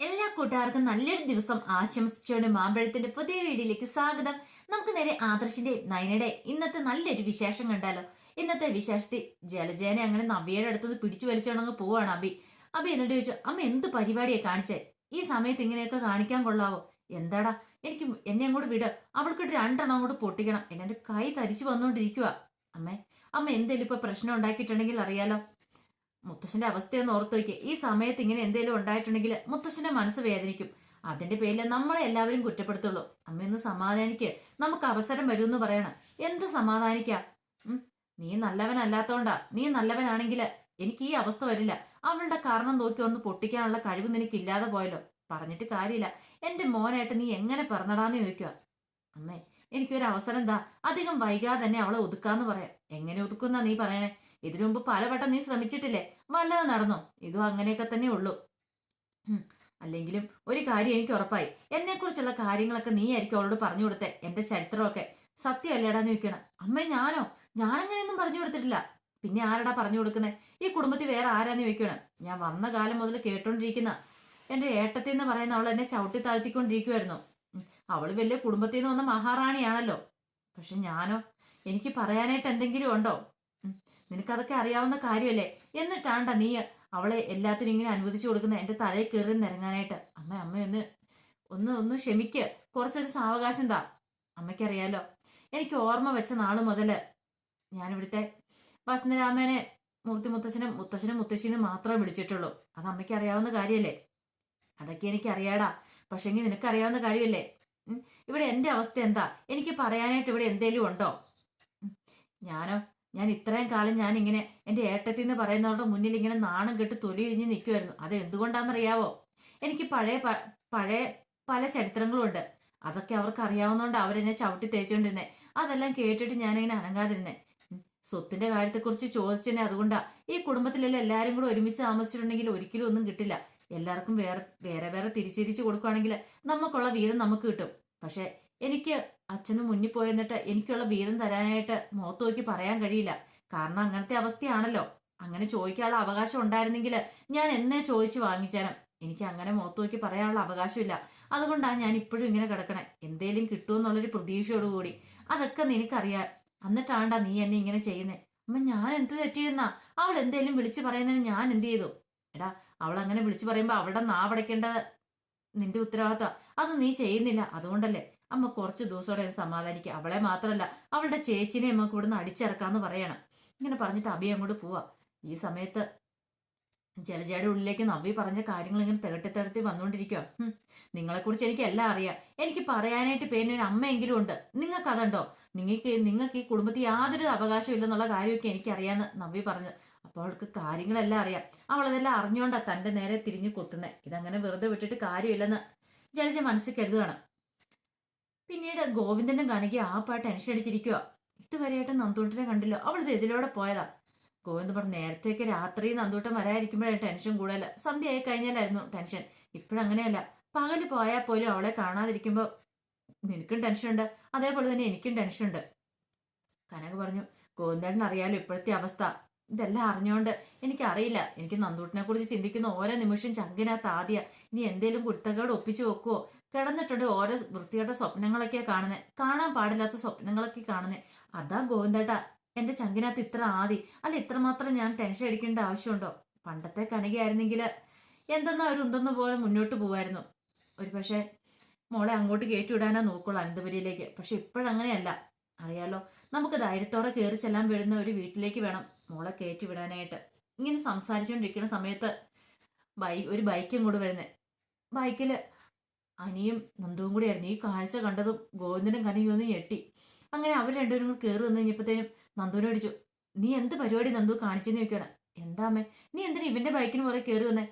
എല്ലാ കൂട്ടുകാർക്കും നല്ലൊരു ദിവസം ആശംസിച്ചുകൊണ്ട് മാമ്പഴത്തിന്റെ പുതിയ വീഡിയോയിലേക്ക് സ്വാഗതം. നമുക്ക് നേരെ ആദർശിന്റെ നയനയുടെ ഇന്നത്തെ നല്ലൊരു വിശേഷം കണ്ടാലോ? ഇന്നത്തെ വിശേഷത്തിൽ ജലജേനെ അങ്ങനെ നവ്യയുടെ അടുത്തത് പിടിച്ചു വലിച്ചോണങ്ങ് പോവാണ് അബി അബി എന്നിട്ട് ചോദിച്ചു അമ്മ എന്ത് പരിപാടിയെ കാണിച്ചേ? ഈ സമയത്ത് ഇങ്ങനെയൊക്കെ കാണിക്കാൻ കൊള്ളാവോ? എന്താടാ? എനിക്ക് എന്നെ അങ്ങോട്ട് വിട്. അവൾക്കിട്ട് രണ്ടെണ്ണം അങ്ങോട്ട് പൊട്ടിക്കണം. എന്നെ കൈ തരിച്ചു വന്നുകൊണ്ടിരിക്കുക അമ്മേ അമ്മ എന്തെങ്കിലും ഇപ്പൊ പ്രശ്നം ഉണ്ടാക്കിയിട്ടുണ്ടെങ്കിൽ അറിയാലോ. മുത്തശ്ശന്റെ അവസ്ഥയൊന്ന് ഓർത്തു വയ്ക്കുക ഈ സമയത്ത് ഇങ്ങനെ എന്തെങ്കിലും ഉണ്ടായിട്ടുണ്ടെങ്കിൽ മുത്തശ്ശന്റെ മനസ്സ് വേദനിക്കും. അതിന്റെ പേരിൽ നമ്മളെ എല്ലാവരും കുറ്റപ്പെടുത്തുള്ളൂ. അമ്മയൊന്ന് സമാധാനിക്ക്. നമുക്ക് അവസരം വരുമെന്ന് പറയണം. എന്ത് സമാധാനിക്കാ? നീ നല്ലവനല്ലാത്തോണ്ടാ. നീ നല്ലവനാണെങ്കിൽ എനിക്ക് ഈ അവസ്ഥ വരില്ല. അവളുടെ കാരണം നോക്കി ഒന്ന് പൊട്ടിക്കാനുള്ള കഴിവ് നിനക്ക് ഇല്ലാതെ പോയല്ലോ. പറഞ്ഞിട്ട് കാര്യമില്ല. എന്റെ മോനായിട്ട് നീ എങ്ങനെ പറഞ്ഞടാന്ന് ചോദിക്കുക അമ്മേ എനിക്കൊരു അവസരം എന്താ അധികം വൈകാതെ തന്നെ അവളെ ഒതുക്കാന്ന് പറയാം. എങ്ങനെ ഒതുക്കുന്ന നീ പറയണേ? ഇതിനു മുമ്പ് പലവട്ടം നീ ശ്രമിച്ചിട്ടില്ലേ? വല്ലതും നടന്നോ? ഇതും അങ്ങനെയൊക്കെ തന്നെ ഉള്ളൂ. അല്ലെങ്കിലും ഒരു കാര്യം എനിക്ക് ഉറപ്പായി. എന്നെ കുറിച്ചുള്ള കാര്യങ്ങളൊക്കെ നീ ആയിരിക്കും അവളോട് പറഞ്ഞു കൊടുത്തേ. എന്റെ ചരിത്രമൊക്കെ. സത്യമല്ലേടാന്ന് ചോദിക്കണം അമ്മ ഞാനോ? ഞാനങ്ങനെയൊന്നും പറഞ്ഞു കൊടുത്തിട്ടില്ല. പിന്നെ ആരടാ പറഞ്ഞു കൊടുക്കുന്നത് ഈ കുടുംബത്തിൽ വേറെ ആരാന്ന് ചോദിക്കണം ഞാൻ വന്ന കാലം മുതൽ കേട്ടോണ്ടിരിക്കുന്ന എന്റെ ഏട്ടത്തിൽ എന്ന് പറയുന്ന അവൾ എന്നെ ചവിട്ടി താഴ്ത്തിക്കൊണ്ടിരിക്കുമായിരുന്നു അവൾ വലിയ കുടുംബത്തിൽ നിന്ന് വന്ന മഹാറാണിയാണല്ലോ. പക്ഷെ ഞാനോ? എനിക്ക് പറയാനായിട്ട് എന്തെങ്കിലും ഉണ്ടോ? നിനക്കതൊക്കെ അറിയാവുന്ന കാര്യമല്ലേ? എന്നിട്ടാണ്ട നീ അവളെ എല്ലാത്തിനും ഇങ്ങനെ അനുവദിച്ചു കൊടുക്കുന്ന എന്റെ തലയിൽ കയറി നിരങ്ങാനായിട്ട് അമ്മ അമ്മ ഒന്ന് ഒന്ന് ഒന്ന് ക്ഷമിക്ക്. കുറച്ചൊരു സാവകാശം താ. അമ്മയ്ക്കറിയാലോ. എനിക്ക് ഓർമ്മ വെച്ച നാൾ മുതൽ ഞാനിവിടുത്തെ വസന്തരാമനെ മൂർത്തി മുത്തശ്ശനും മുത്തശ്ശനും മുത്തശ്ശിനും മാത്രമേ വിളിച്ചിട്ടുള്ളൂ. അത് അമ്മയ്ക്ക് അറിയാവുന്ന കാര്യമല്ലേ? അതൊക്കെ എനിക്ക് അറിയാടാ. പക്ഷെങ്കിൽ നിനക്ക് അറിയാവുന്ന കാര്യമല്ലേ ഇവിടെ എന്റെ അവസ്ഥ എന്താ? എനിക്ക് പറയാനായിട്ട് ഇവിടെ എന്തേലും ഉണ്ടോ? ഞാനോ? ഞാൻ ഇത്രയും കാലം ഞാൻ ഇങ്ങനെ എന്റെ ഏട്ടത്തിൽ നിന്ന് പറയുന്നവരുടെ മുന്നിൽ ഇങ്ങനെ നാണം കെട്ട് തൊലി ഇഴിഞ്ഞ് നിൽക്കുമായിരുന്നു അത് എന്തുകൊണ്ടാണെന്നറിയാവോ? എനിക്ക് പഴയ പഴയ പല ചരിത്രങ്ങളും ഉണ്ട് അതൊക്കെ അവർക്ക് അറിയാവുന്നതുകൊണ്ട് അവരെന്നെ ചവിട്ടി തേച്ചുകൊണ്ടിരുന്നേ അതെല്ലാം കേട്ടിട്ട് ഞാനിങ്ങനെ അനങ്ങാതിരുന്നേ. സ്വത്തിന്റെ കാര്യത്തെക്കുറിച്ച് ചോദിച്ചതിനെ അതുകൊണ്ടാ. ഈ കുടുംബത്തിലെല്ലാം എല്ലാവരും കൂടെ ഒരുമിച്ച് താമസിച്ചിട്ടുണ്ടെങ്കിൽ ഒരിക്കലും ഒന്നും കിട്ടില്ല. എല്ലാവർക്കും വേറെ വേറെ വേറെ തിരിച്ചിരിച്ച് കൊടുക്കുകയാണെങ്കിൽ നമുക്കുള്ള വീതം നമുക്ക് കിട്ടും. പക്ഷെ എനിക്ക് അച്ഛന് മുന്നിൽ പോയെന്നിട്ട് എനിക്കുള്ള വീതം തരാനായിട്ട് മുഖത്ത് നോക്കി പറയാൻ കഴിയില്ല. കാരണം അങ്ങനത്തെ അവസ്ഥയാണല്ലോ. അങ്ങനെ ചോദിക്കാനുള്ള അവകാശം ഉണ്ടായിരുന്നെങ്കിൽ ഞാൻ എന്നേ ചോദിച്ചു വാങ്ങിച്ചേരം. എനിക്ക് അങ്ങനെ മുഖത്ത് നോക്കി പറയാനുള്ള അവകാശമില്ല. അതുകൊണ്ടാണ് ഞാൻ ഇപ്പോഴും ഇങ്ങനെ കിടക്കണേ. എന്തേലും കിട്ടുമെന്നുള്ളൊരു പ്രതീക്ഷയോടുകൂടി അതൊക്കെ നിനക്കറിയാം. എന്നിട്ടാണ്ടാ നീ എന്നെ ഇങ്ങനെ ചെയ്യുന്നേ. അമ്മ ഞാൻ എന്ത് തെറ്റിയെന്നാ അവൾ എന്തേലും വിളിച്ചു പറയുന്നതിന് ഞാൻ എന്ത് ചെയ്തു? എടാ അവൾ അങ്ങനെ വിളിച്ചു പറയുമ്പോൾ അവളുടെ നാവടയ്ക്കേണ്ടത് നിന്റെ ഉത്തരവാദിത്വം. അത് നീ ചെയ്യുന്നില്ല. അതുകൊണ്ടല്ലേ അമ്മ കുറച്ച് ദിവസത്തോടെ സമാധാനിക്കുക അവളെ മാത്രമല്ല അവളുടെ ചേച്ചിനെ നമുക്ക് ഇവിടുന്ന് അടിച്ചിറക്കാന്ന് പറയണം. ഇങ്ങനെ പറഞ്ഞിട്ട് അബി അങ്ങോട്ട് പോവാ. ഈ സമയത്ത് ജലജയുടെ ഉള്ളിലേക്ക് നവ്വി പറഞ്ഞ കാര്യങ്ങൾ ഇങ്ങനെ തികട്ടി തികട്ടി വന്നുകൊണ്ടിരിക്കുക നിങ്ങളെക്കുറിച്ച് എനിക്ക് എല്ലാം അറിയാം. എനിക്ക് പറയാനായിട്ട് പേരിന് ഒരു അമ്മയെങ്കിലും ഉണ്ട്. നിങ്ങൾക്ക് അതുണ്ടോ? നിങ്ങൾക്ക് നിങ്ങൾക്ക് ഈ കുടുംബത്തിൽ യാതൊരു അവകാശം ഇല്ലെന്നുള്ള കാര്യമൊക്കെ എനിക്കറിയാന്ന് നവ്വി പറഞ്ഞു. അപ്പോൾ അവൾക്ക് കാര്യങ്ങളെല്ലാം അറിയാം. അവൾ അതെല്ലാം തന്റെ നേരെ തിരിഞ്ഞു കൊത്തുന്നത് ഇതങ്ങനെ വെറുതെ വിട്ടിട്ട് കാര്യമില്ലെന്ന് ജലജ മനസ്സിൽ കരുതുകയാണ് പിന്നീട് ഗോവിന്ദന്റെ കനകി ആ പാട്ട് ടെൻഷൻ അടിച്ചിരിക്കുക ഇതുവരെയായിട്ട് നന്ദൂട്ടനെ കണ്ടില്ല. അവൾ ഇത് ഇതിലൂടെ പോയതാ. ഗോവിന്ദൻ പറഞ്ഞു നേരത്തെയൊക്കെ രാത്രി നന്ദൂട്ടൻ വരാതിരിക്കുമ്പോഴാണ് ടെൻഷൻ കൂടുതൽ സന്ധ്യ ആയി കഴിഞ്ഞാലായിരുന്നു ടെൻഷൻ. ഇപ്പോഴങ്ങനെയല്ല പകൽ പോയാൽ പോലും അവളെ കാണാതിരിക്കുമ്പോൾ നിനക്കും ടെൻഷനുണ്ട്. അതേപോലെ തന്നെ എനിക്കും ടെൻഷനുണ്ട്. കനക പറഞ്ഞു ഗോവിന്ദേട്ടൻ അറിയാലോ ഇപ്പോഴത്തെ അവസ്ഥ. ഇതെല്ലാം അറിഞ്ഞുകൊണ്ട് എനിക്കറിയില്ല. എനിക്ക് നന്ദൂട്ടിനെ കുറിച്ച് ചിന്തിക്കുന്ന ഓരോ നിമിഷം ചങ്കിനകത്ത് ആദ്യ. ഇനി എന്തേലും കുരുത്തക്കേട് ഒപ്പിച്ചു വെക്കുവോ? കിടന്നിട്ടുണ്ട് ഓരോ വൃത്തികെട്ട സ്വപ്നങ്ങളൊക്കെയാ കാണുന്നത് കാണാൻ പാടില്ലാത്ത സ്വപ്നങ്ങളൊക്കെ കാണുന്നത് അതാ ഗോവിന്ദേട്ട എന്റെ ചങ്കിനകത്ത് ഇത്ര ആദി. അല്ല ഇത്രമാത്രം ഞാൻ ടെൻഷൻ അടിക്കേണ്ട ആവശ്യമുണ്ടോ? പണ്ടത്തെ കനകയായിരുന്നെങ്കിൽ എന്തെന്നാ ഒരു ഉന്തെന്ന പോലെ മുന്നോട്ട് പോവായിരുന്നു. ഒരു പക്ഷേ മോളെ അങ്ങോട്ട് കയറ്റിവിടാനാ നോക്കുള്ളൂ അനന്തപുരിയിലേക്ക്. പക്ഷെ ഇപ്പോഴങ്ങനെയല്ല. അറിയാലോ നമുക്ക് ധൈര്യത്തോടെ കയറി ചെല്ലാൻ വരുന്ന ഒരു വീട്ടിലേക്ക് വേണം. മോളെ കയറ്റി വിടാനായിട്ട്. ഇങ്ങനെ സംസാരിച്ചുകൊണ്ടിരിക്കുന്ന സമയത്ത് ബൈ ഒരു ബൈക്കും കൂടെ വരുന്നത് ബൈക്കിൽ അനിയും നന്ദുവും കൂടിയായിരുന്നു ഈ കാഴ്ച കണ്ടതും ഗോവിന്ദനും കനിയും ഒന്ന് ഞെട്ടി. അങ്ങനെ അവർ രണ്ടുപേരും കൂടി കയറി വന്നു കഴിഞ്ഞപ്പോഴത്തേനും നന്ദുവിനെ അടിച്ചു നീ എന്ത് പരിപാടി നന്ദു കാണിച്ചെന്ന് ചോദിക്കണം എന്താ നീ എന്തിനാ ഇവന്റെ ബൈക്കിന് പുറകെ കയറി വന്നേ?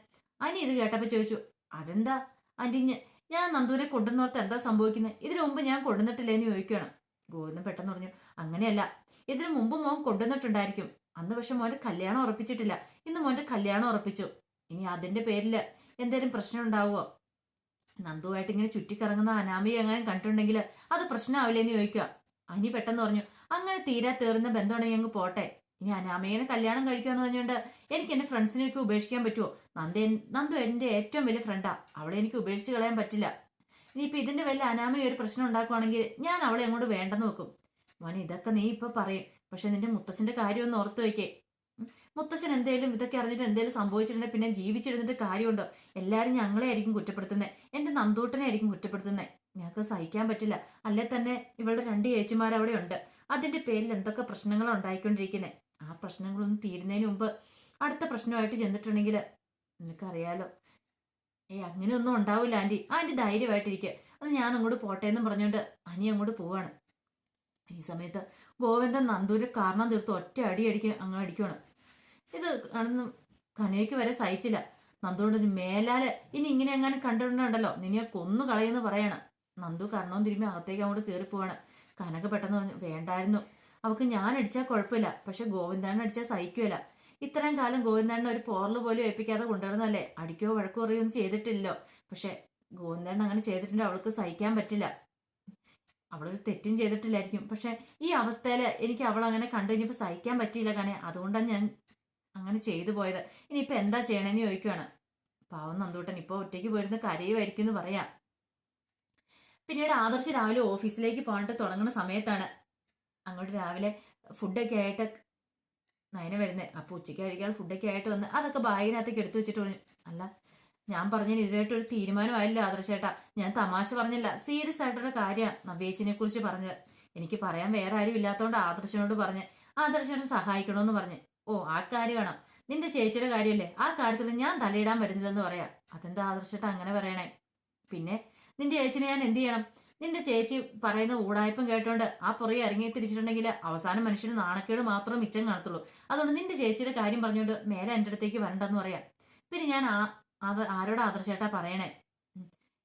അനി ഇത് കേട്ടപ്പോൾ ചോദിച്ചു അതെന്താ അനിഞ്ഞ് ഞാൻ നന്ദുവിനെ കൊണ്ടുവന്നോർത്ത് എന്താ സംഭവിക്കുന്നത്? ഇതിനു മുമ്പ് ഞാൻ കൊണ്ടുവന്നിട്ടില്ലേന്ന് ചോദിക്കുകയാണ്. ഗോവിന്ദൻ പെട്ടെന്ന് പറഞ്ഞു അങ്ങനെയല്ല. ഇതിനു മുമ്പ് മോൻ കൊണ്ടുവന്നിട്ടുണ്ടായിരിക്കും. അന്ന് പക്ഷെ മോന്റെ കല്യാണം ഉറപ്പിച്ചിട്ടില്ല. ഇന്ന് മോന്റെ കല്യാണം ഉറപ്പിച്ചു. ഇനി അതിന്റെ പേരിൽ എന്തേലും പ്രശ്നം ഉണ്ടാവുമോ നന്ദുവായിട്ട് ഇങ്ങനെ ചുറ്റിക്കറങ്ങുന്ന അനാമിയെ എങ്ങനെ കണ്ടിട്ടുണ്ടെങ്കിൽ അത് പ്രശ്നമാവില്ലേന്ന് ചോദിക്കുക അനി പെട്ടെന്ന് പറഞ്ഞു അങ്ങനെ തീരാ തീർന്ന ബന്ധമുണ്ടെങ്കിൽ അങ്ങ് പോട്ടെ. ഇനി അനാമയെ കല്യാണം കഴിക്കുമെന്ന് പറഞ്ഞുകൊണ്ട് എനിക്ക് എന്റെ ഫ്രണ്ട്സിനെയൊക്കെ ഉപേക്ഷിക്കാൻ പറ്റുമോ നന്ദ നന്ദു എന്റെ ഏറ്റവും വലിയ ഫ്രണ്ടാ അവളെ എനിക്ക് ഉപേക്ഷിച്ച് കളയാൻ പറ്റില്ല. ഇനിയിപ്പോൾ ഇതിന്റെ വല്ല അനാമയ ഒരു പ്രശ്നം ഉണ്ടാക്കുവാണെങ്കിൽ ഞാൻ അവളെ അങ്ങോട്ട് വേണ്ടെന്ന് വെക്കും. മോനെ ഇതൊക്കെ നീ ഇപ്പോൾ പറയും. പക്ഷെ നിന്റെ മുത്തശ്ശന്റെ കാര്യം ഒന്ന് ഓർത്തു വയ്ക്കേ. മുത്തശ്ശൻ എന്തേലും ഇതൊക്കെ അറിഞ്ഞിട്ട് എന്തേലും സംഭവിച്ചിട്ടുണ്ടെങ്കിൽ പിന്നെ ജീവിച്ചിരുന്നിട്ട് കാര്യമുണ്ടോ? എല്ലാരും ഞങ്ങളെ ആയിരിക്കും കുറ്റപ്പെടുത്തുന്നത് എന്റെ നന്ദൂട്ടനെ ആയിരിക്കും കുറ്റപ്പെടുത്തുന്നത് ഞങ്ങൾക്ക് സഹിക്കാൻ പറ്റില്ല. അല്ലെ തന്നെ ഇവളുടെ രണ്ട് ചേച്ചിമാരവിടെ ഉണ്ട്. അതിന്റെ പേരിൽ എന്തൊക്കെ പ്രശ്നങ്ങളാണ് ഉണ്ടായിക്കൊണ്ടിരിക്കുന്നത് ആ പ്രശ്നങ്ങളൊന്നും തീരുന്നതിന് മുമ്പ് അടുത്ത പ്രശ്നമായിട്ട് ചെന്നിട്ടുണ്ടെങ്കിൽ നിനക്കറിയാലോ. ഏ അങ്ങനെയൊന്നും ഉണ്ടാവില്ല ആന്റി. ആന്റി ധൈര്യമായിട്ടിരിക്കുക അത് ഞാൻ അങ്ങോട്ട് പോട്ടെ എന്നും പറഞ്ഞുകൊണ്ട് അനി അങ്ങോട്ട് പോവാണ്. ഈ സമയത്ത് ഗോവിന്ദൻ നന്ദൂര് കാരണം തീർത്ത് ഒറ്റ അടി അടിക്കുക അങ്ങ് അടിക്കുവാണ്. ഇത് കാണുന്ന കനയ്ക്ക് വരെ സഹിച്ചില്ല. ഒരു മേലാൽ ഇനി ഇങ്ങനെ എങ്ങനെ കണ്ടിട്ടുണ്ടല്ലോ. നിന്നെ കൊന്നു കളയെന്ന് പറയണം. നന്ദു കർണവും തിരുമ്പി അകത്തേക്ക് അങ്ങോട്ട് കയറി പോവാണ് കനക പെട്ടെന്ന് പറഞ്ഞു വേണ്ടായിരുന്നു. അവക്ക് ഞാൻ അടിച്ചാൽ കുഴപ്പമില്ല. പക്ഷെ ഗോവിന്ദാണ് അടിച്ചാൽ സഹിക്കുമല്ല ഇത്രയും കാലം ഗോവിന്ദാണ് ഒരു പോറൽ പോലും ഏൽപ്പിക്കാതെ കൊണ്ടുവരുന്നല്ലേ അടിക്കോ വഴക്കോ അറിയൊന്നും ചെയ്തിട്ടില്ലല്ലോ. പക്ഷെ ഗോവിന്ദാണ് അങ്ങനെ ചെയ്തിട്ടുണ്ട്. അവൾക്ക് സഹിക്കാൻ പറ്റില്ല. അവളൊരു തെറ്റും ചെയ്തിട്ടില്ലായിരിക്കും. പക്ഷെ ഈ അവസ്ഥയിൽ എനിക്ക് അവൾ അങ്ങനെ കണ്ടു കഴിഞ്ഞപ്പോൾ സഹിക്കാൻ പറ്റിയില്ല. കാണേ അതുകൊണ്ടാണ് ഞാൻ അങ്ങനെ ചെയ്തു പോയത്. ഇനിയിപ്പോൾ എന്താ ചെയ്യണമെന്ന് ചോദിക്കുവാണ്. പാവം നന്ദൂട്ടൻ ഇപ്പോൾ ഒറ്റയ്ക്ക് പോയിരുന്ന് കരയുമായിരിക്കും എന്ന് പറയാം. പിന്നീട് ആദർശ് രാവിലെ ഓഫീസിലേക്ക് പോകാനായിട്ട് തുടങ്ങുന്ന സമയത്താണ് അങ്ങോട്ട് രാവിലെ ഫുഡൊക്കെ ആയിട്ട് നയന വരുന്നത് അപ്പോൾ ഉച്ചയ്ക്ക് കഴിക്കാൻ ഫുഡൊക്കെ ആയിട്ട് വന്ന് അതൊക്കെ ബാഗിനകത്തേക്ക് എടുത്തു വെച്ചിട്ട് അല്ല ഞാൻ പറഞ്ഞതിന് ഇതിലായിട്ട് ഒരു തീരുമാനമായില്ല ആദർശേട്ടാ. ഞാൻ തമാശ പറഞ്ഞില്ല. സീരിയസ് ആയിട്ടൊരു കാര്യമാണ് നവേശിനെ കുറിച്ച് പറഞ്ഞത് എനിക്ക് പറയാൻ വേറെ ആരും ഇല്ലാത്തതുകൊണ്ട് ആദർശനോട് പറഞ്ഞ്. ആദർശനെ സഹായിക്കണമെന്ന് പറഞ്ഞ്. ഓ ആ കാര്യമാണ് നിന്റെ ചേച്ചിയുടെ കാര്യമല്ലേ ആ കാര്യത്തിൽ ഞാൻ തലയിടാൻ വരുന്നില്ലെന്ന് പറയാം. അതെന്താ ആദർശേട്ടാ അങ്ങനെ പറയണേ? പിന്നെ നിന്റെ ചേച്ചിനെ ഞാൻ എന്ത് ചെയ്യണം? നിന്റെ ചേച്ചി പറയുന്ന ഊടായ്പം കേട്ടോണ്ട് ആ പുറകെ ഇറങ്ങി തിരിച്ചിട്ടുണ്ടെങ്കിൽ അവസാനം മനുഷ്യന് നാണക്കേട് മാത്രം മിച്ചം കാണത്തുള്ളൂ. അതുകൊണ്ട് നിന്റെ ചേച്ചിയുടെ കാര്യം പറഞ്ഞുകൊണ്ട് മേലെ എന്റെ അടുത്തേക്ക് വരണ്ടെന്ന് പറയാം. പിന്നെ ഞാൻ ആ അത് ആരോട് ആദർശേട്ടാ പറയണേ?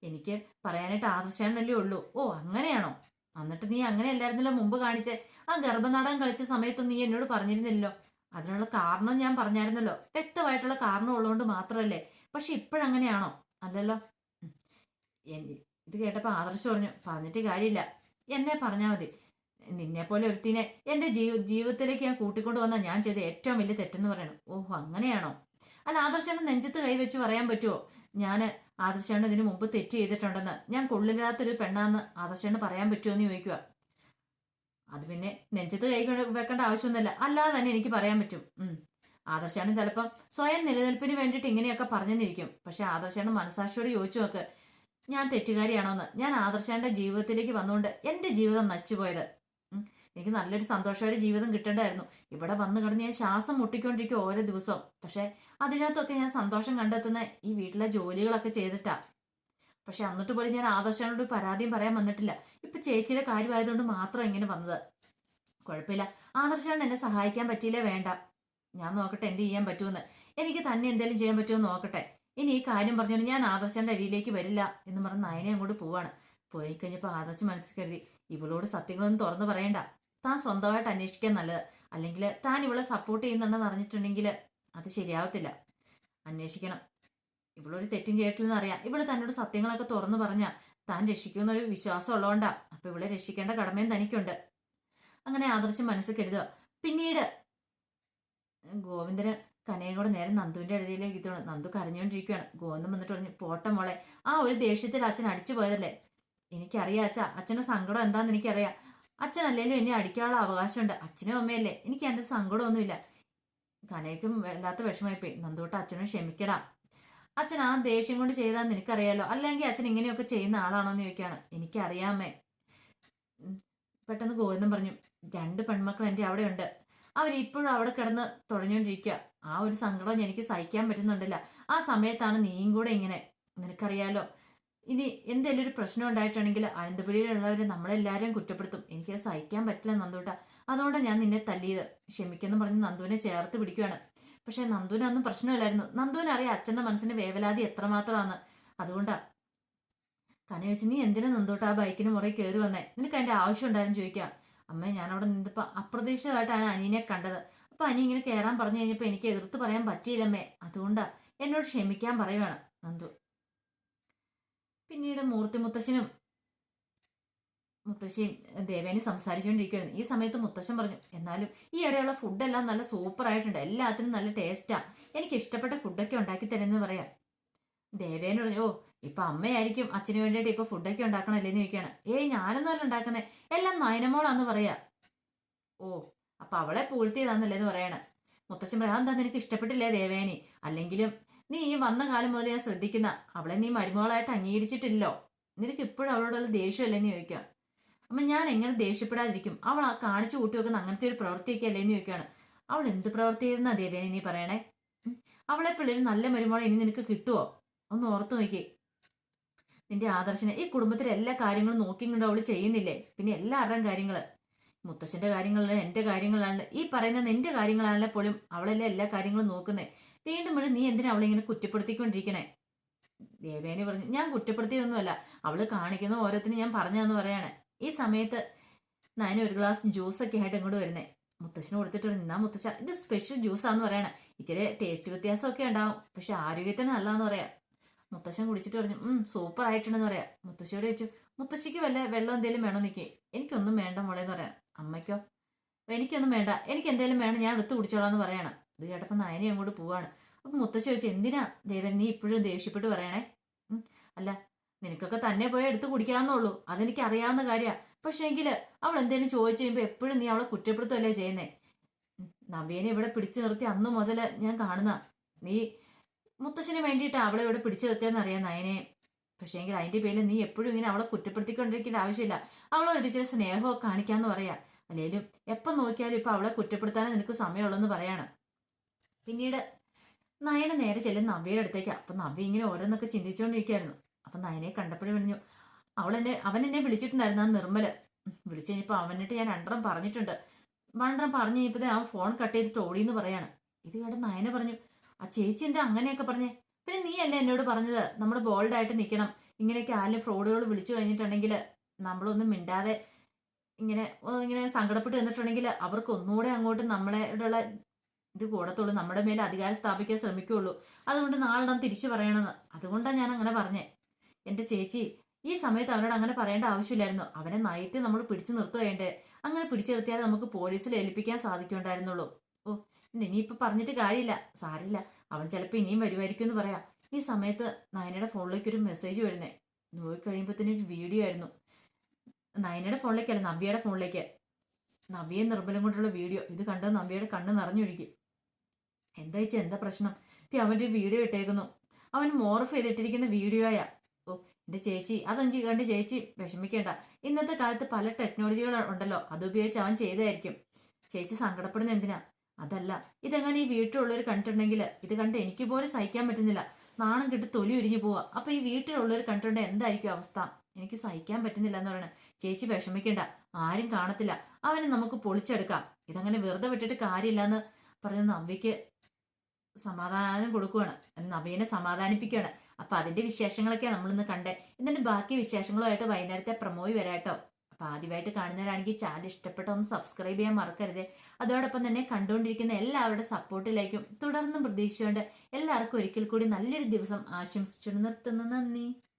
എനിക്ക് പറയാനായിട്ട് ആദർശാണെന്നല്ലേ ഉള്ളൂ. ഓ അങ്ങനെയാണോ? എന്നിട്ട് നീ അങ്ങനെ അല്ലായിരുന്നല്ലോ മുമ്പ് കാണിച്ച്? ആ ഗർഭനാടകം കളിച്ച സമയത്ത് നീ എന്നോട് പറഞ്ഞിരുന്നില്ലല്ലോ. അതിനുള്ള കാരണം ഞാൻ പറഞ്ഞായിരുന്നല്ലോ. വ്യക്തമായിട്ടുള്ള കാരണം ഉള്ളതുകൊണ്ട് മാത്രമല്ലേ പക്ഷെ ഇപ്പോഴങ്ങനെയാണോ? അല്ലല്ലോ. ഇത് കേട്ടപ്പോൾ ആദർശ് പറഞ്ഞു പറഞ്ഞിട്ട് കാര്യമില്ല. എന്നെ പറഞ്ഞാൽ മതി. നിന്നെ പോലെ ഒരുത്തിനെ എന്റെ ജീവ ജീവിതത്തിലേക്ക് ഞാൻ കൂട്ടിക്കൊണ്ടു വന്നാൽ ഞാൻ ചെയ്ത ഏറ്റവും വലിയ തെറ്റെന്ന് പറയണം. ഓഹോ അങ്ങനെയാണോ? അല്ല ആദർശാണ് നെഞ്ചത്ത് കൈവച്ച് പറയാൻ പറ്റുമോ ഞാൻ ആദർശാണ് ഇതിനു മുമ്പ് തെറ്റ് ചെയ്തിട്ടുണ്ടെന്ന്. ഞാൻ കൊള്ളില്ലാത്തൊരു പെണ്ണാന്ന് ആദർശാണ് പറയാൻ പറ്റുമോ എന്ന് ചോദിക്കുക. അത് പിന്നെ നെഞ്ചത്ത് കൈ വെക്കേണ്ട ആവശ്യമൊന്നുമില്ല. അല്ലാതെ തന്നെ എനിക്ക് പറയാൻ പറ്റും. ആദർശാണ് ചിലപ്പം സ്വയം നിലനിൽപ്പിന് വേണ്ടിയിട്ട് ഇങ്ങനെയൊക്കെ പറഞ്ഞെന്നിരിക്കും. പക്ഷെ ആദർശാണ് മനസാക്ഷിയോട് ചോദിച്ചു നോക്ക് ഞാൻ തെറ്റുകാരിയാണോന്ന്. ഞാൻ ആദർശാന്റെ ജീവിതത്തിലേക്ക് വന്നുകൊണ്ട് എന്റെ ജീവിതം നശിച്ചു പോയത്. എനിക്ക് നല്ലൊരു സന്തോഷമായ ജീവിതം കിട്ടേണ്ടായിരുന്നു. ഇവിടെ വന്നു കിടന്ന് ഞാൻ ശ്വാസം മുട്ടിക്കൊണ്ടിരിക്കും ഓരോ ദിവസവും. പക്ഷെ അതിനകത്തൊക്കെ ഞാൻ സന്തോഷം കണ്ടെത്തുന്ന ഈ വീട്ടിലെ ജോലികളൊക്കെ ചെയ്തിട്ടാ. പക്ഷെ എന്നിട്ട് പോലും ഞാൻ ആദർശനോട് പരാതിയും പറയാൻ വന്നിട്ടില്ല. ഇപ്പൊ ചേച്ചിയുടെ കാര്യമായതുകൊണ്ട് മാത്രം ഇങ്ങനെ വന്നത്. കുഴപ്പമില്ല. ആദർശാണ് എന്നെ സഹായിക്കാൻ പറ്റിയില്ലേ വേണ്ട. ഞാൻ നോക്കട്ടെ എന്ത് ചെയ്യാൻ പറ്റുമെന്ന്. എനിക്ക് തന്നെ എന്തെങ്കിലും ചെയ്യാൻ പറ്റുമോ നോക്കട്ടെ. ഇനി ഈ കാര്യം പറഞ്ഞുകൊണ്ട് ഞാൻ ആദർശന്റെ അടിയിലേക്ക് വരില്ല എന്ന് പറഞ്ഞ് നയനെ അങ്ങോട്ട് പോവാണ്. പോയി കഴിഞ്ഞപ്പോൾ ആദർശ് മനസ്സിൽ കരുതി ഇവളോട് സത്യങ്ങളൊന്നും തുറന്നു പറയണ്ട. താൻ സ്വന്തമായിട്ട് അന്വേഷിക്കാൻ നല്ലത്. അല്ലെങ്കിൽ താൻ ഇവളെ സപ്പോർട്ട് ചെയ്യുന്നുണ്ടെന്ന് അറിഞ്ഞിട്ടുണ്ടെങ്കിൽ അത് ശരിയാവത്തില്ല. അന്വേഷിക്കണം. ഇവളൊരു തെറ്റും ചെയ്തിട്ടില്ലെന്ന് അറിയാം. ഇവൾ തന്നോട് സത്യങ്ങളൊക്കെ തുറന്നു പറഞ്ഞ താൻ രക്ഷിക്കുമെന്നൊരു വിശ്വാസം ഉള്ളതുകൊണ്ടാ അപ്പൊ ഇവളെ രക്ഷിക്കേണ്ട കടമയും തനിക്കുണ്ട്. അങ്ങനെ ആദർശം മനസ്സിൽ കരുതുക പിന്നീട് ഗോവിന്ദന് കനയും കൂടെ നേരെ നന്ദുവിന്റെ അടുത്തേക്ക് എത്തുകയാണ് നന്ദു കരഞ്ഞുകൊണ്ടിരിക്കുകയാണ് ഗോവിന്ദൻ വന്നിട്ട് പറഞ്ഞു പോട്ട മോളെ. ആ ഒരു ദേഷ്യത്തിൽ അച്ഛൻ അടിച്ചു പോയതല്ലേ എനിക്കറിയാം അച്ഛ. അച്ഛന്റെ സങ്കടം എന്താന്ന് എനിക്കറിയാം. അച്ഛൻ അല്ലേലും എന്നെ അടിക്കാനുള്ള അവകാശമുണ്ട്. അച്ഛനും അമ്മയല്ലേ? എനിക്ക് എന്റെ സങ്കടമൊന്നുമില്ല. കനയ്ക്കും വല്ലാത്ത വിഷമായിപ്പോയി നന്ദൂട്ട അച്ഛനും ക്ഷമിക്കടാ. അച്ഛൻ ആ ദേഷ്യം കൊണ്ട് ചെയ്താന്ന് നിനക്കറിയാലോ? അല്ലെങ്കിൽ അച്ഛൻ ഇങ്ങനെയൊക്കെ ചെയ്യുന്ന ആളാണോന്ന് ചോദിക്കുകയാണ്. എനിക്കറിയാമേ പെട്ടെന്ന് ഗോവിന്ദൻ പറഞ്ഞു രണ്ട് പെൺമക്കൾ എന്റെ അവിടെ ഉണ്ട് അവരിപ്പോഴും അവിടെ കിടന്ന് തുടങ്ങിക്കൊണ്ടിരിക്കുക ആ ഒരു സങ്കടം എനിക്ക് സഹിക്കാൻ പറ്റുന്നുണ്ടല്ല. ആ സമയത്താണ് നീയും കൂടെ ഇങ്ങനെ. നിനക്കറിയാലോ? ഇനി എന്തെങ്കിലും ഒരു പ്രശ്നം ഉണ്ടായിട്ടുണ്ടെങ്കിൽ അനന്തപുരിയിലുള്ളവരെ നമ്മളെല്ലാവരെയും കുറ്റപ്പെടുത്തും. എനിക്ക് സഹിക്കാൻ പറ്റില്ല നന്ദൂട്ട. അതുകൊണ്ട് ഞാൻ നിന്നെ തല്ലിയത്. ക്ഷമിക്കെന്ന് പറഞ്ഞ് നന്ദുവിനെ ചേർത്ത് പിടിക്കുകയാണ് പക്ഷെ നന്ദുവിന് അന്നും പ്രശ്നമില്ലായിരുന്നു. നന്ദുവിന് അറിയാം അച്ഛന്റെ മനസ്സിന് വേവലാതി എത്രമാത്രമാണ് അതുകൊണ്ടാ. കന നീ എന്തിനാ നന്ദൂട്ട ആ ബൈക്കിന് മുറേ കയറി വന്നേ? നിനക്ക് അതിന്റെ ആവശ്യം ഉണ്ടായിരുന്നു ചോദിക്കാം. അമ്മ ഞാനവിടെ അവിടെ നിന്നപ്പോ അപ്രതീക്ഷിതമായിട്ടാണ് അനീനെ കണ്ടത്. അപ്പോൾ അനി ഇങ്ങനെ കയറാൻ പറഞ്ഞു കഴിഞ്ഞപ്പോൾ എനിക്ക് എതിർത്ത് പറയാൻ പറ്റിയില്ലമ്മേ. അതുകൊണ്ടാ. എന്നോട് ക്ഷമിക്കാൻ പറയുവാണ് നന്ദു. പിന്നീട് മൂർത്തി മുത്തശ്ശനും മുത്തശ്ശിയും ദേവേനെ സംസാരിച്ചുകൊണ്ടിരിക്കുകയാണ് ഈ സമയത്ത് മുത്തശ്ശൻ പറഞ്ഞു എന്നാലും ഈ ഇടയുള്ള ഫുഡെല്ലാം നല്ല സൂപ്പർ ആയിട്ടുണ്ട്. എല്ലാത്തിനും നല്ല ടേസ്റ്റാ എനിക്ക് ഇഷ്ടപ്പെട്ട ഫുഡൊക്കെ ഉണ്ടാക്കി തരുമെന്ന് പറയാം. ദേവേന് പറഞ്ഞു ഓ ഇപ്പൊ അമ്മയായിരിക്കും അച്ഛന് വേണ്ടിയിട്ട് ഇപ്പൊ ഫുഡൊക്കെ ഉണ്ടാക്കണല്ലേന്ന് ചോദിക്കുകയാണ്. ഏയ് ഞാനൊന്നും അല്ല ഉണ്ടാക്കുന്നത് എല്ലാം നയനമോളാന്ന് പറയാ. ഓ അപ്പൊ അവളെ പൂഴ്ത്തിയതാന്നല്ലേന്ന് പറയണേ. മുത്തശ്ശൻ പറയാം എന്താ നിനക്ക് ഇഷ്ടപ്പെട്ടില്ലേ ദേവേനി? അല്ലെങ്കിലും നീ ഈ വന്ന കാലം മുതൽ ഞാൻ ശ്രദ്ധിക്കുന്ന. അവളെ നീ മരുമകളായിട്ട് അംഗീകരിച്ചിട്ടില്ലോ നിനക്ക് ഇപ്പോഴും അവളോടുള്ള ദേഷ്യമല്ലെന്ന് ചോദിക്കുക. അപ്പം ഞാൻ എങ്ങനെ ദേഷ്യപ്പെടാതിരിക്കും? അവൾ ആ കാണിച്ചു കൂട്ടി വെക്കുന്ന അങ്ങനത്തെ ഒരു പ്രവൃത്തിയൊക്കെ അല്ലേന്ന് ചോദിക്കുകയാണ്. അവൾ എന്ത് പ്രവൃത്തി ചെയ്യുന്ന ദേവേനി നീ പറയണേ. അവളെ പിള്ളേർ നല്ല മരുമോളെ ഇനി നിനക്ക് കിട്ടുമോ ഒന്ന് ഓർത്തു നോക്കി. നിന്റെ ആദർശനെ ഈ കുടുംബത്തിലെ എല്ലാ കാര്യങ്ങളും നോക്കി കണ്ടോ അവൾ ചെയ്യുന്നില്ലേ? പിന്നെ എല്ലാ എല്ലാവരുടെയും കാര്യങ്ങൾ മുത്തശ്ശന്റെ കാര്യങ്ങളാണ് എന്റെ കാര്യങ്ങളാണ് ഈ പറയുന്ന നിന്റെ കാര്യങ്ങളാണല്ലേ പോലും അവളല്ലേ എല്ലാ കാര്യങ്ങളും നോക്കുന്നേ? വീണ്ടും വീണ്ടും നീ എന്തിനാ അവളെ ഇങ്ങനെ കുറ്റപ്പെടുത്തിക്കൊണ്ടിരിക്കണേ? ദേവേനെ പറഞ്ഞു ഞാൻ കുറ്റപ്പെടുത്തിയതൊന്നുമല്ല. അവൾ കാണിക്കുന്ന ഓരോത്തിന് ഞാൻ പറഞ്ഞതെന്ന് പറയാണ്. ഈ സമയത്ത് ഞാൻ ഒരു ഗ്ലാസ് ജ്യൂസ് ഒക്കെ ആയിട്ട് ഇങ്ങോട്ട് വരുന്നേ. മുത്തശ്ശന് കൊടുത്തിട്ട് നിന്നാ മുത്തശ്ശ ഇത് സ്പെഷ്യൽ ജ്യൂസാന്ന് പറയണേ. ഇച്ചിരി ടേസ്റ്റ് വ്യത്യാസമൊക്കെ ഉണ്ടാവും. പക്ഷെ ആരോഗ്യത്തിന് നല്ലതാന്ന് പറയാം. മുത്തശ്ശൻ കുടിച്ചിട്ട് പറഞ്ഞു ഉം സൂപ്പർ ആയിട്ടുണ്ടെന്ന് പറയാം. മുത്തശ്ശിയോട് ചോദിച്ചു മുത്തശ്ശിക്ക് വല്ല വെള്ളം എന്തെങ്കിലും വേണോ നിൽക്കേ എനിക്കൊന്നും വേണ്ട മോളെ എന്ന് പറയാം. അമ്മയ്ക്കോ? എനിക്കൊന്നും വേണ്ട. എനിക്ക് എന്തെങ്കിലും വേണം ഞാൻ എടുത്ത് കുടിച്ചോളാം എന്ന് പറയണം. ഇത് കേട്ടപ്പോൾ നയനെ അങ്ങോട്ട് പോവാണ്. അപ്പൊ മുത്തശ്ശി ചോദിച്ചു എന്തിനാ ദേവൻ നീ ഇപ്പോഴും ദേഷ്യപ്പെട്ട് പറയണേ? അല്ല നിനക്കൊക്കെ തന്നെ പോയി എടുത്ത് കുടിക്കാവുന്നുള്ളൂ അതെനിക്ക് അറിയാവുന്ന കാര്യമാണ് പക്ഷേ എങ്കിൽ അവൾ എന്തേലും ചോദിച്ചു കഴിയുമ്പോൾ എപ്പോഴും നീ അവളെ കുറ്റപ്പെടുത്തുമല്ലേ ചെയ്യുന്നേ? നവ്യനെ ഇവിടെ പിടിച്ചു നിർത്തി അന്ന് മുതൽ ഞാൻ കാണുന്ന നീ മുത്തശ്ശിന് വേണ്ടിയിട്ട് അവളെ ഇവിടെ പിടിച്ചു നിർത്തിയെന്ന് അറിയാം നയനെ. പക്ഷേ എങ്കിൽ അതിന്റെ പേരിൽ നീ എപ്പോഴും ഇങ്ങനെ അവളെ കുറ്റപ്പെടുത്തിക്കൊണ്ടിരിക്കേണ്ട ആവശ്യമില്ല. അവളോട് ഇച്ചിരി സ്നേഹമൊക്കെ കാണിക്കാന്ന് പറയാ. അല്ലെങ്കിലും എപ്പം നോക്കിയാലും ഇപ്പൊ അവളെ കുറ്റപ്പെടുത്താനേ നിനക്ക് സമയമുള്ളെന്ന് പറയാണ്. പിന്നീട് നയന നേരെ ചെല്ലുന്ന നവ്യയുടെ അടുത്തേക്ക്. അപ്പൊ നവ്യ ഇങ്ങനെ ഓരോന്നൊക്കെ ചിന്തിച്ചുകൊണ്ടിരിക്കുകയായിരുന്നു അപ്പൊ നയനെ കണ്ടപ്പോഴും പറഞ്ഞു അവൾ എന്നെ അവൻ എന്നെ വിളിച്ചിട്ടുണ്ടായിരുന്നു നിർമ്മൽ. വിളിച്ചു കഴിഞ്ഞപ്പോൾ അവനിട്ട് ഞാൻ രണ്ടെണ്ണം പറഞ്ഞിട്ടുണ്ട്. രണ്ടെണ്ണം പറഞ്ഞു കഴിഞ്ഞപ്പോൾ അവൻ ഫോൺ കട്ട് ചെയ്തിട്ട് ഓടിയെന്ന് പറയാണ്. ഇത് കേട്ട് നയന പറഞ്ഞു ആ ചേച്ചി എന്താ അങ്ങനെയൊക്കെ പറഞ്ഞേ? പിന്നെ നീ അല്ലേ എന്നോട് പറഞ്ഞത്? നമ്മൾ ബോൾഡായിട്ട് നിൽക്കണം ഇങ്ങനെയൊക്കെ ആരെങ്കിലും ഫ്രോഡുകൾ വിളിച്ചു കഴിഞ്ഞിട്ടുണ്ടെങ്കിൽ നമ്മളൊന്നും മിണ്ടാതെ ഇങ്ങനെ ഇങ്ങനെ സങ്കടപ്പെട്ട് നിന്നിട്ടുണ്ടെങ്കിൽ അവർക്ക് ഒന്നുകൂടെ അങ്ങോട്ട് നമ്മളോടുള്ള ഇത് കൂടത്തുള്ളൂ. നമ്മുടെ മേലെ അധികാരം സ്ഥാപിക്കാൻ ശ്രമിക്കുകയുള്ളൂ. അതുകൊണ്ട് നാളെ നാം തിരിച്ചു പറയണമെന്ന്. അതുകൊണ്ടാണ് ഞാൻ അങ്ങനെ പറഞ്ഞേ. എന്റെ ചേച്ചി ഈ സമയത്ത് അവനോട് അങ്ങനെ പറയേണ്ട ആവശ്യമില്ലായിരുന്നു. അവനെ നയത്തെ നമ്മൾ പിടിച്ചു നിർത്തുകയേണ്ടേ അങ്ങനെ പിടിച്ചു നിർത്തിയാൽ നമുക്ക് പോലീസിൽ ഏൽപ്പിക്കാൻ സാധിക്കുണ്ടായിരുന്നുള്ളൂ. ഓ ഇനിയിപ്പോൾ പറഞ്ഞിട്ട് കാര്യമില്ല. സാരില്ല അവൻ ചിലപ്പോൾ ഇനിയും വരുമായിരിക്കും എന്ന് പറയാം. ഈ സമയത്ത് നയനയുടെ ഫോണിലേക്ക് ഒരു മെസ്സേജ് വരുന്നേ. നോക്കി തന്നെ ഒരു വീഡിയോ ആയിരുന്നു. നയനയുടെ ഫോണിലേക്കല്ല നവ്യയുടെ ഫോണിലേക്ക്. നവ്യയും നിർബലം കൊണ്ടുള്ള വീഡിയോ. ഇത് കണ്ടത് നവ്യയുടെ കണ്ണ് നിറഞ്ഞൊഴുകി. എന്താ വെച്ചാൽ എന്താ പ്രശ്നം? തീ അവന്റെ വീഡിയോ ഇട്ടേക്കുന്നു. അവൻ മോർഫ് ചെയ്തിട്ടിരിക്കുന്ന വീഡിയോയാ. ഓ എന്റെ ചേച്ചി അതൊന്നും കണ്ട് ചേച്ചി വിഷമിക്കേണ്ട. ഇന്നത്തെ കാലത്ത് പല ടെക്നോളജികൾ ഉണ്ടല്ലോ അതുപയോഗിച്ച് അവൻ ചെയ്തായിരിക്കും. ചേച്ചി സങ്കടപ്പെടുന്ന എന്തിനാ? അതല്ല ഇതെങ്ങനെ ഈ വീട്ടിലുള്ളവർ കണ്ടിട്ടുണ്ടെങ്കിൽ ഇത് കണ്ട് എനിക്ക് പോലും സഹിക്കാൻ പറ്റുന്നില്ല. നാണം കിട്ടി തൊലി ഉരിഞ്ഞു പോവാ. അപ്പൊ ഈ വീട്ടിലുള്ളവർ കണ്ടിട്ടുണ്ടെങ്കിൽ എന്തായിരിക്കും അവസ്ഥ? എനിക്ക് സഹിക്കാൻ പറ്റുന്നില്ല എന്ന് പറയണേ. ചേച്ചി വിഷമിക്കണ്ട ആരും കാണത്തില്ല. അവനെ നമുക്ക് പൊളിച്ചെടുക്കാം. ഇതങ്ങനെ വെറുതെ വിട്ടിട്ട് കാര്യമില്ല എന്ന് പറഞ്ഞ നവ്യക്ക് സമാധാനം കൊടുക്കുകയാണ് നബീനെ സമാധാനിപ്പിക്കുകയാണ് അപ്പൊ അതിന്റെ വിശേഷങ്ങളൊക്കെ നമ്മളിന്ന് കണ്ടേ. എന്നിട്ട് ബാക്കി വിശേഷങ്ങളുമായിട്ട് വൈകുന്നേരത്തെ പ്രമോയി വരാട്ടോ. അപ്പൊ ആദ്യമായിട്ട് കാണുന്നവരാണെങ്കിൽ ചാനൽ ഇഷ്ടപ്പെട്ട ഒന്ന് സബ്സ്ക്രൈബ് ചെയ്യാൻ മറക്കരുത്. അതോടൊപ്പം തന്നെ കണ്ടുകൊണ്ടിരിക്കുന്ന എല്ലാവരുടെ സപ്പോർട്ടിലേക്കും തുടർന്നും പ്രതീക്ഷയുണ്ട്. എല്ലാവർക്കും ഒരിക്കൽ കൂടി നല്ലൊരു ദിവസം ആശംസിച്ചു നിർത്തുന്നു. നന്ദി.